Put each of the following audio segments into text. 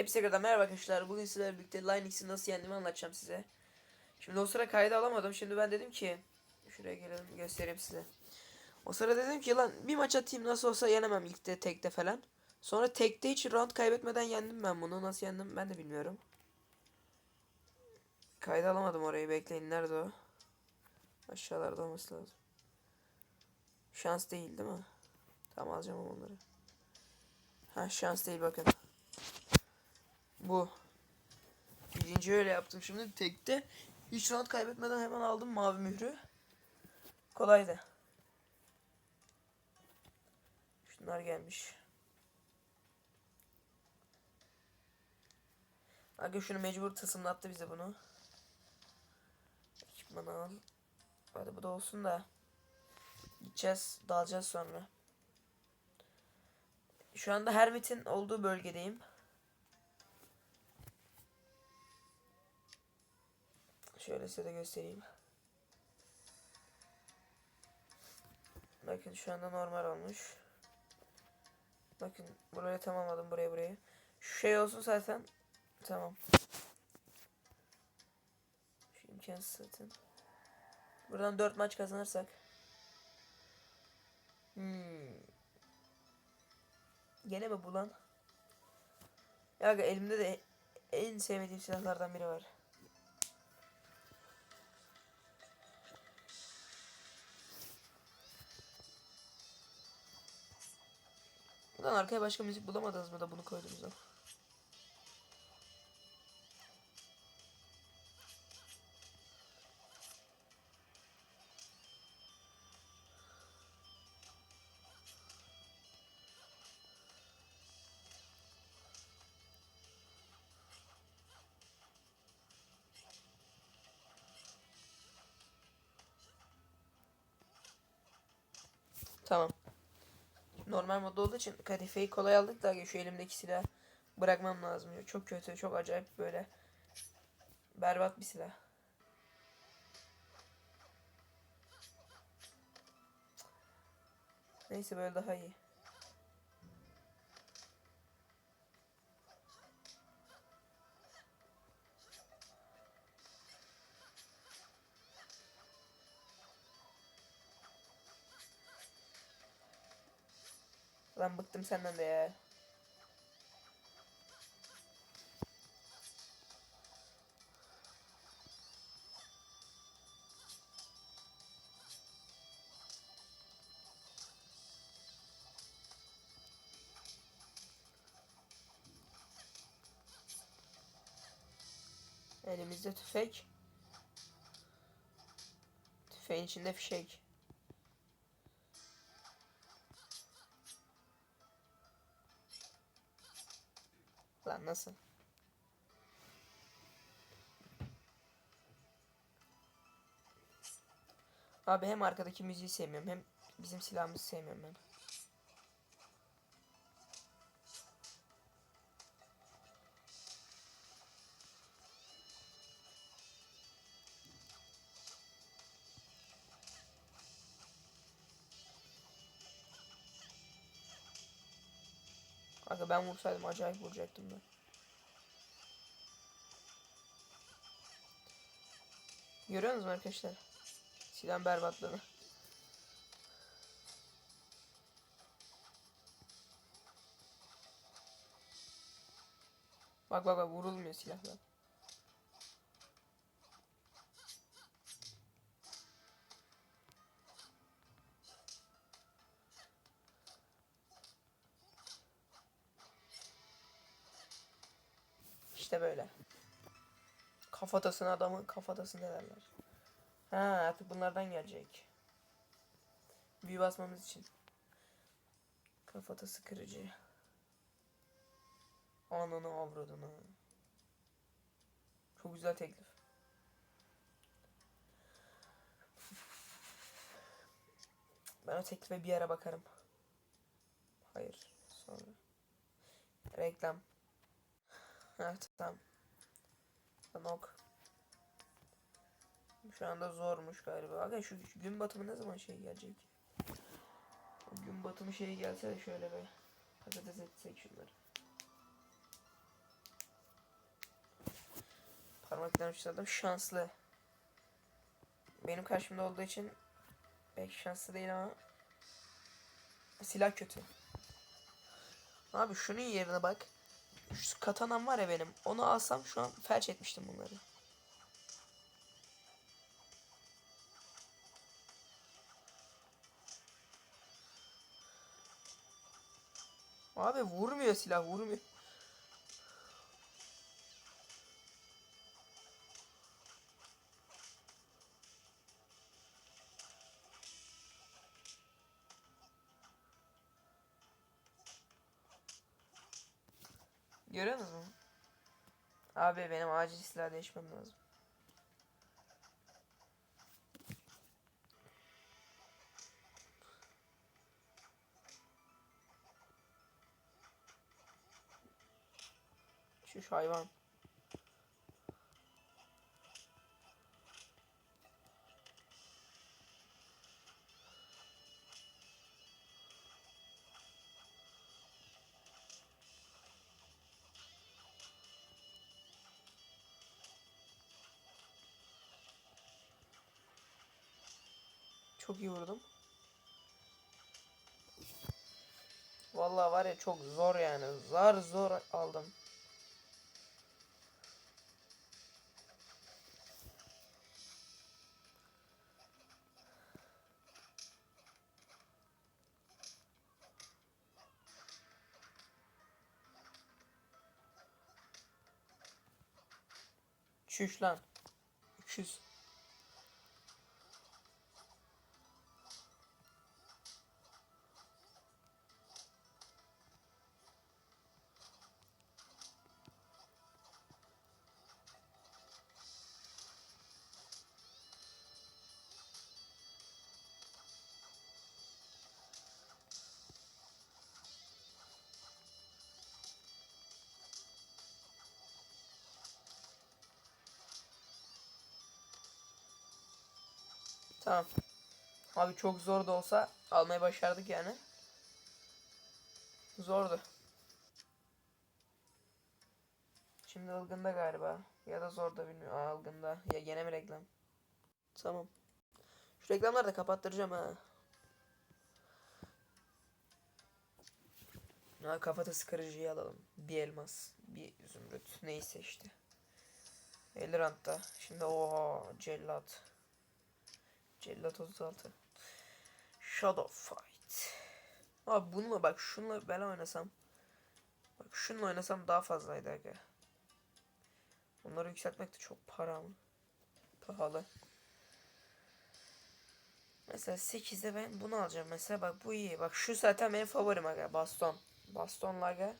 Hepsi kadar merhaba arkadaşlar. Bugün sizlerle birlikte Linux'i nasıl yendiğimi anlatacağım size. Şimdi o sıra kaydı alamadım. Şimdi ben dedim ki şuraya gelelim göstereyim size. O sıra dedim ki lan bir maç atayım nasıl olsa yenemem ilkte tekte falan. Sonra tekte hiç round kaybetmeden yendim ben bunu. Nasıl yendim ben de bilmiyorum. Kaydı alamadım orayı bekleyin. Nerede o? Aşağılarda olması lazım. Şans değil değil mi? Tamam alacağım onları. Ha şans değil bakın. Bu. Birinci öyle yaptım şimdi tekte. Hiç round kaybetmeden hemen aldım mavi mührü. Kolaydı. Şunlar gelmiş. Aga şunu mecbur tısımlattı bize bunu. Ekipmanı al. Hadi bu da olsun da. Gideceğiz, dalacağız sonra. Şu anda Hermit'in olduğu bölgedeyim. Şöyle size de göstereyim. Bakın şu anda normal olmuş. Bakın buraya tamamladım buraya burayı. Şu şey olsun zaten. Tamam. Şu imkansız zaten. Buradan 4 maç kazanırsak. Hmm. Gene mi bu lan? Ya elimde de en sevmediğim silahlardan biri var. Buradan arkaya başka müzik bulamadınız mı da bunu koyduğumuzda? Normal modda olduğu için kadifeyi kolay aldık da şu elimdeki silah bırakmam lazım. Çok kötü, çok acayip böyle berbat bir silah. Neyse böyle daha iyi. Lan bıktım senden de ya. Elimizde tüfek. Tüfeğin içinde fişek. Lan nasıl? Abi hem arkadaki müziği sevmiyorum hem bizim silahımızı sevmiyorum ben. Kanka ben vursaydım acayip vuracaktım ben. Görüyor musunuz arkadaşlar? Silahın berbatlığını. Bak bak bak vurulmuyor silahla. İşte böyle. Kafatasına adamın kafatasını derler. Ha artık bunlardan gelecek. Büyü basmamız için. Kafatası kırıcı. Ananı avradını. Çok güzel teklif. Ben o teklife bir ara bakarım. Hayır. Sonra. Reklam. Evet tamam. Nok. Şu anda zormuş galiba. Aga şu, gün batımı ne zaman şey gelecek? O gün batımı şeyi gelse de şöyle bir patates etsek şunları. Parmaklarımı çıtladım. Şanslı. Benim karşımda olduğu için pek şanslı değil ama silah kötü. Abi şunun yerine bak. Şu katanam var ya benim. Onu alsam şu an felç etmiştim bunları. Abi vurmuyor silah vurmuyor. Abi benim acil silah değişmem lazım. Şu hayvan. Çok iyi vurdum. Vallahi var ya çok zor yani. Zar zor aldım. Çüş lan. 300. Tamam. Abi çok zor da olsa almayı başardık yani. Zordu. Şimdi ılgında galiba. Ya da zor da bilmiyorum. Aa ılgında. Ya gene mi reklam? Tamam. Şu reklamları da kapattıracağım ha. Ha kafatası kırıcıyı alalım. Bir elmas. Bir zümrüt. Neyse işte. Elrant'ta. Şimdi o cellat. Cellat 36. Shadow Fight. Abi bununla bak şunla ben oynasam. Bak şunla oynasam daha fazlaydı aga. Onları yükseltmek de çok para mı? Pahalı. Mesela 8'de ben bunu alacağım. Mesela bak bu iyi. Bak şu zaten benim favorim aga. Baston. Bastonla aga.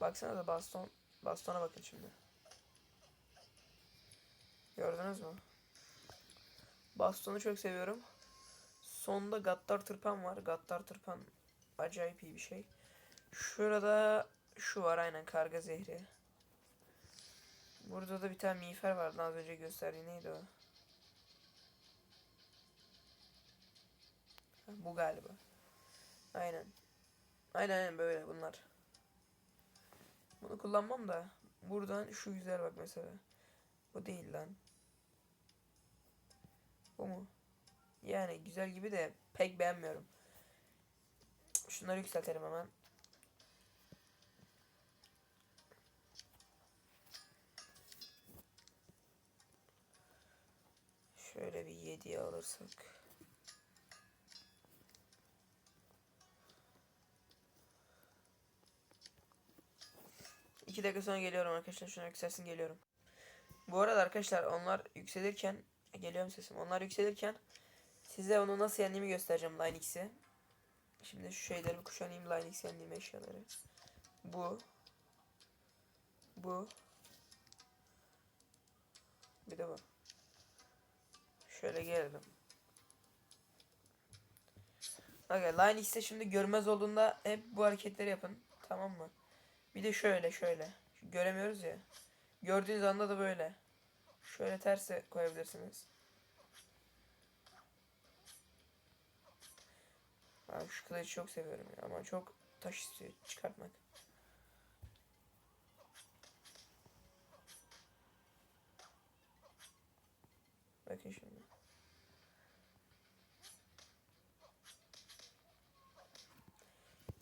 Baksana da baston. Bastona bakın şimdi. Gördünüz mü? Bastonu çok seviyorum. Sonda Gattar Tırpan var. Gattar Tırpan acayip iyi bir şey. Şurada şu var aynen karga zehri. Burada da bir tane miğfer vardı az önce gösterdiği neydi o? Bu galiba. Aynen. Aynen aynen böyle bunlar. Bunu kullanmam da. Buradan şu güzel bak mesela. Bu değil lan. Bu mu? Yani güzel gibi de pek beğenmiyorum. Şunları yükseltelim hemen. Şöyle bir 7'ye alırsak. İki dakika sonra geliyorum arkadaşlar. Şuna yükselsin geliyorum. Bu arada arkadaşlar onlar yükselirken geliyorum sesim. Onlar yükselirken size onu nasıl yendiğimi göstereceğim Line X'i. Şimdi şu şeyleri bir kuşanayım Line X yendiğim eşyaları. Bu. Bu. Bir de bu. Şöyle gelelim. Okay, Line X'te şimdi görmez olduğunda hep bu hareketleri yapın. Tamam mı? Bir de şöyle şöyle. Göremiyoruz ya. Gördüğünüz anda da böyle. Şöyle terse koyabilirsiniz. Abi şu kılıcı çok seviyorum ya ama çok taş istiyor çıkartmak. Bakın şimdi.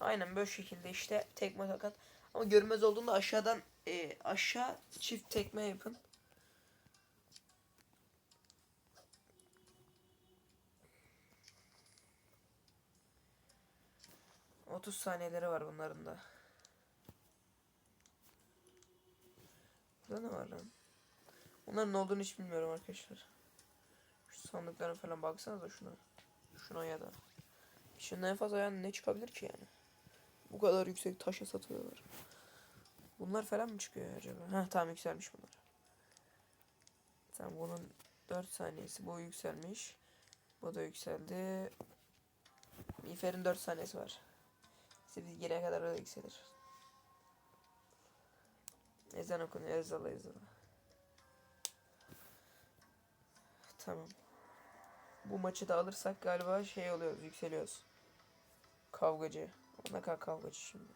Aynen böyle şekilde işte tekme tokat. Ama görmez olduğunda aşağıdan e, aşağı çift tekme yapın. Otuz saniyeleri var bunların da. Burada ne var lan? Bunların ne olduğunu hiç bilmiyorum arkadaşlar. Şu sandıklara falan baksanıza şuna. Şuna ya da. Şunun en fazla yani ne çıkabilir ki yani? Bu kadar yüksek taşa satıyorlar. Bunlar falan mı çıkıyor acaba? Heh tamam yükselmiş bunlar. Tamam bunun 4 saniyesi bu yükselmiş. Bu da yükseldi. Miğferin 4 saniyesi var. İşte biz gelene kadar da yükselir. Ezan okunuyor. Ezala ezala. Tamam. Bu maçı da alırsak galiba şey oluyoruz. Yükseliyoruz. Kavgacı. Ona kadar kavgacı şimdi.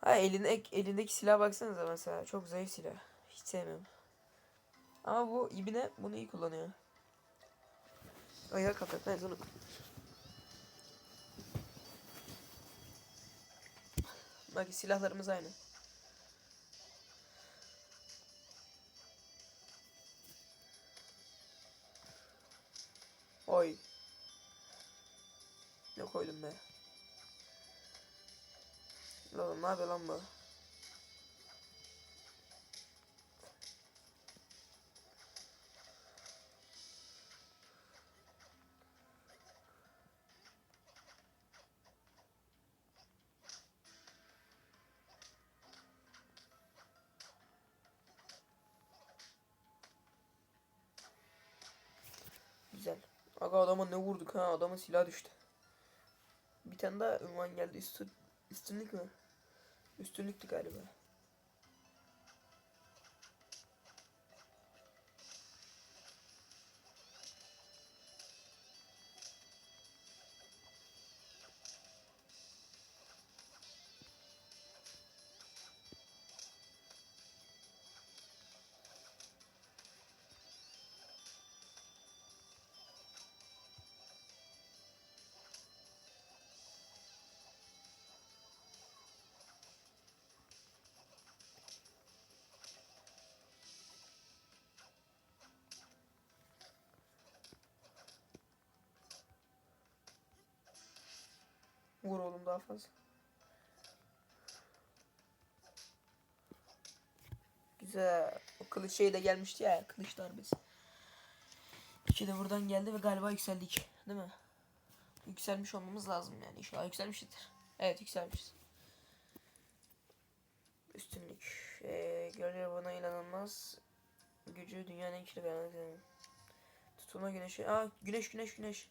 Ha elinde, elindeki silah baksanıza mesela. Çok zayıf silah. Hiç sevmiyorum. Ama bu ibine bunu iyi kullanıyor. Ayağa kalkar. Ben onu. Bak silahlarımız aynı. Oy. Ne koydum be? Lan ne yapıyor lan bu? Adama ne vurduk ha adamın silah düştü. Bir tane daha ünvan geldi üstün üstünlük mü? Üstünlüktü galiba. Vur oğlum daha fazla. Güzel. O kılıç şey de gelmişti ya. Kılıç darbesi. İki de buradan geldi ve galiba yükseldik. Değil mi? Yükselmiş olmamız lazım yani. İnşallah yükselmişizdir. Evet yükselmişiz. Üstünlük. Ee, görüyor bana inanılmaz. Gücü dünyanın en kirli garanti. Tutulma güneşi. Aa güneş güneş güneş.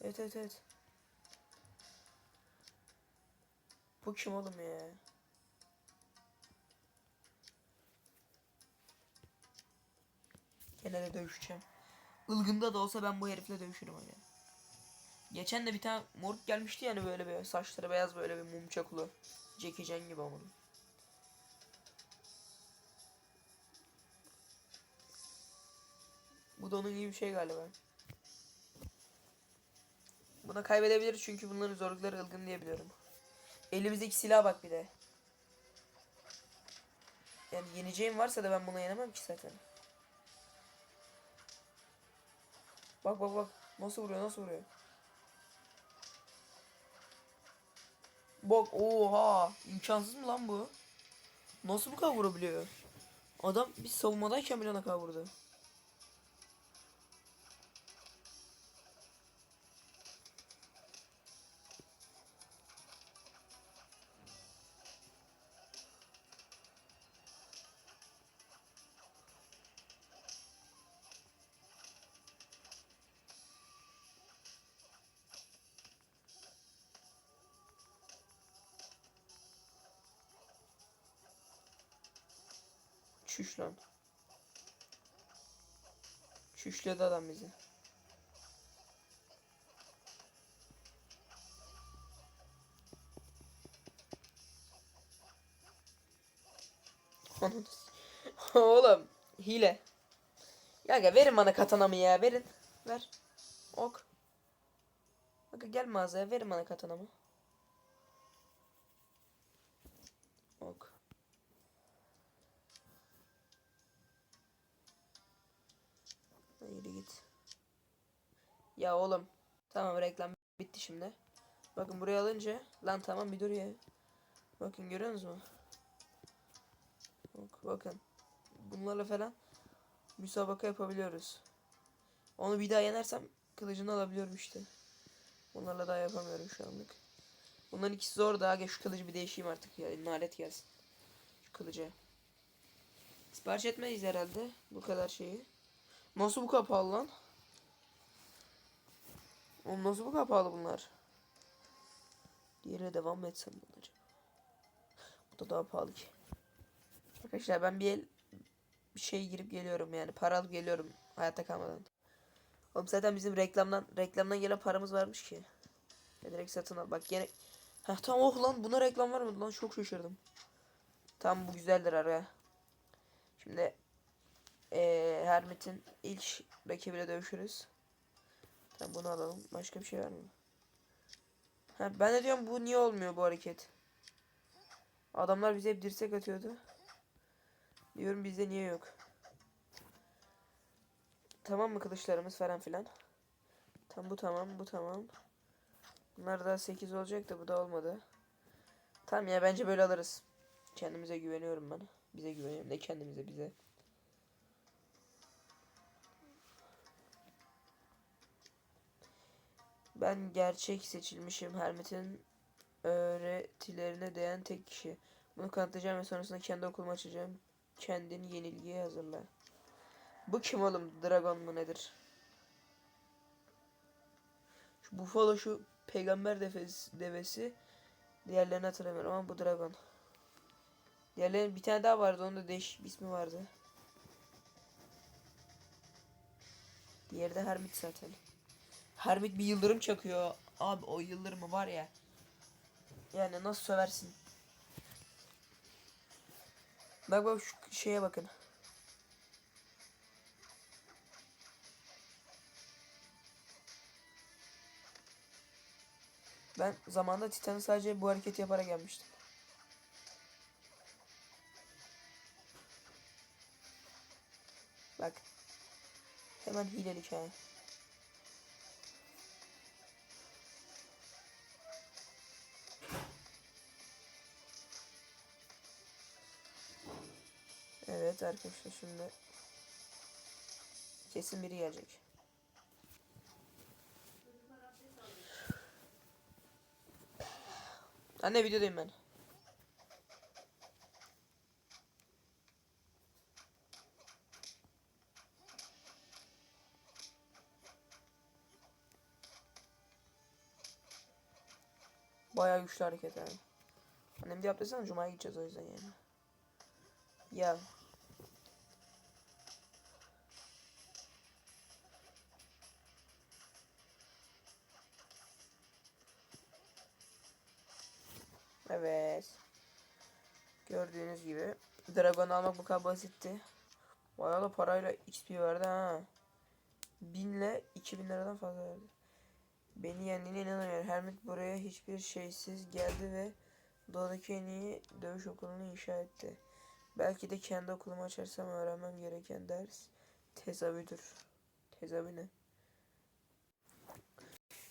Evet evet evet. Bu kim oğlum ya? Gene de dövüşeceğim. Ilgında da olsa ben bu herifle dövüşürüm aga. Geçen de bir tane moruk gelmişti yani böyle bir saçları beyaz böyle bir mum çakulu. Jackie Chan gibi onun. Bu da onun gibi bir şey galiba. Buna kaybedebiliriz çünkü bunların zorlukları ılgın diye biliyorum. Elimizdeki silah bak bir de. Yani yeneceğim varsa da ben buna yenemem ki zaten. Bak bak bak. Nasıl vuruyor nasıl vuruyor. Bak oha. imkansız mı lan bu? Nasıl bu kadar vurabiliyor? Adam bir savunmadayken bile ne kadar vurdu. Çüş lan. Çüşledi adam bizi. Oğlum hile. Aga verin bana katanamı ya verin. Ver. Ok. Aga gel mağazaya verin bana katanamı. Ya oğlum. Tamam reklam bitti şimdi. Bakın buraya alınca. Lan tamam bir dur ya. Bakın görüyorsunuz mu? Bak, bakın. Bunlarla falan müsabaka yapabiliyoruz. Onu bir daha yenersem kılıcını alabiliyorum işte. Bunlarla daha yapamıyorum şu anlık. Bunların ikisi zor daha şu kılıcı bir değişeyim artık ya. Nalet gelsin. Şu kılıcı. Sipariş etmeyiz herhalde bu kadar şeyi. Nasıl bu kadar pahalı lan? Oğlum nasıl bu kadar pahalı bunlar? Diğerine devam mı etsem acaba? Bu da daha pahalı ki. Arkadaşlar ben bir el bir şey girip geliyorum yani para alıp geliyorum hayatta kalmadan. Oğlum zaten bizim reklamdan reklamdan gelen paramız varmış ki. Ya direkt satın al. Bak gene Heh tamam oh lan buna reklam var mı lan çok şaşırdım. Tam bu güzeldir ara. Şimdi eee Hermit'in ilk rakibiyle dövüşürüz. Tamam bunu alalım. Başka bir şey var mı? Ha, ben de diyorum bu niye olmuyor bu hareket? Adamlar bize hep dirsek atıyordu. Diyorum bizde niye yok? Tamam mı kılıçlarımız falan filan? Tam bu tamam, bu tamam. Bunlar daha 8 olacak da bu da olmadı. Tamam ya bence böyle alırız. Kendimize güveniyorum ben. Bize güveniyorum. Ne kendimize bize. Ben gerçek seçilmişim. Hermit'in öğretilerine değen tek kişi. Bunu kanıtlayacağım ve sonrasında kendi okulumu açacağım. Kendini yenilgiye hazırla. Bu kim oğlum? Dragon mu nedir? Şu Buffalo şu peygamber devesi, devesi. Diğerlerini hatırlamıyorum ama bu Dragon. Diğerlerinin bir tane daha vardı. Onun da değişik bir ismi vardı. Diğeri de Hermit zaten. Hermit bir yıldırım çakıyor. Abi o yıldırımı var ya. Yani nasıl söversin? Bak bak şu şeye bakın. Ben zamanında Titan'ı sadece bu hareketi yaparak gelmiştim. Bak. Hemen hilelik ha. Evet arkadaşlar şimdi kesin biri gelecek. Anne videodayım ben. Bayağı güçlü hareket abi. Annem de yaptıysan Cuma'ya gideceğiz o yüzden yani. Ya. Evet. Gördüğünüz gibi Dragon almak bu kadar basitti. Bayağı da parayla XP verdi ha. 1000 ile 2000 liradan fazla verdi. Beni yendiğine inanamıyorum. Hermit buraya hiçbir şeysiz geldi ve doğadaki en iyi dövüş okulunu inşa etti. Belki de kendi okulumu açarsam öğrenmem gereken ders tezahürdür. Tezahür ne?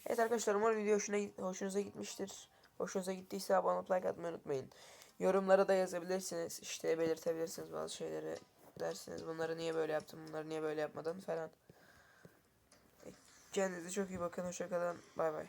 Evet arkadaşlar umarım video hoşuna, hoşunuza gitmiştir. Hoşunuza gittiyse abone olup like atmayı unutmayın. Yorumlara da yazabilirsiniz. İşte belirtebilirsiniz bazı şeyleri. Dersiniz bunları niye böyle yaptım, bunları niye böyle yapmadın falan. Kendinize çok iyi bakın. Hoşçakalın. Bay bay.